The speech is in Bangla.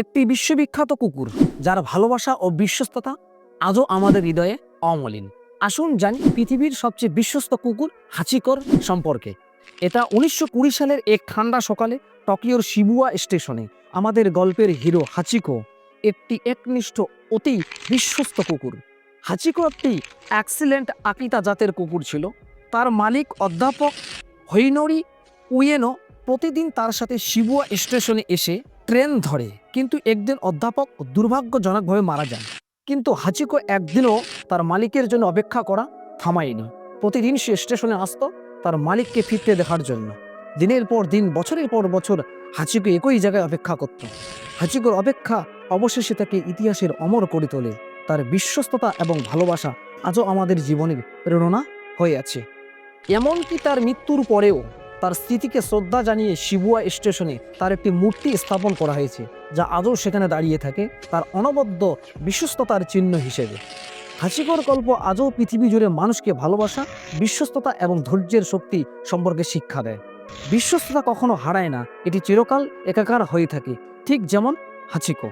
একটি বিশ্ববিখ্যাত কুকুর, যার ভালোবাসা ও বিশ্বস্ততা আজও আমাদের হৃদয়ে অমলিন। আসুন জানি পৃথিবীর সবচেয়ে বিশ্বস্ত কুকুর হাচিকর সম্পর্কে। এটা উনিশশো কুড়ি সালের এক ঠান্ডা সকালে টোকিওর শিবুয়া স্টেশনে আমাদের গল্পের হিরো হাচিকো, একটি একনিষ্ঠ, অতি বিশ্বস্ত কুকুর। হাচিকো একটি অ্যাক্সিলেন্ট আকিতা জাতের কুকুর ছিল। তার মালিক অধ্যাপক হৈনরি উয়েনো প্রতিদিন তার সাথে শিবুয়া স্টেশনে এসে ট্রেন ধরে, কিন্তু একদিন অধ্যাপক দুর্ভাগ্যজনকভাবে মারা যান। কিন্তু হাচিকো একদিনও তার মালিকের জন্য অপেক্ষা করা থামায়নি। প্রতিদিন সে স্টেশনে আসতো তার মালিককে ফিরতে দেখার জন্য। দিনের পর দিন, বছরের পর বছর হাচিকো একই জায়গায় অপেক্ষা করত। হাচিকোর অপেক্ষা অবশেষে তাকে ইতিহাসের অমর করে তোলে। তার বিশ্বস্ততা এবং ভালোবাসা আজও আমাদের জীবনের প্রেরণা হয়ে আছে। এমনকি তার মৃত্যুর পরেও তার স্মৃতিকে শ্রদ্ধা জানিয়ে শিবুয়া স্টেশনে তার একটি মূর্তি স্থাপন করা হয়েছে, যা আজও সেখানে দাঁড়িয়ে থাকে তার অনবদ্য বিশ্বস্ততার চিহ্ন হিসেবে। হাসিকর গল্প আজও পৃথিবী জুড়ে মানুষকে ভালোবাসা, বিশ্বস্ততা এবং ধৈর্যের শক্তি সম্পর্কে শিক্ষা দেয়। বিশ্বস্ততা কখনো হারায় না, এটি চিরকাল একাকার হয়ে থাকে, ঠিক যেমন হাচিকো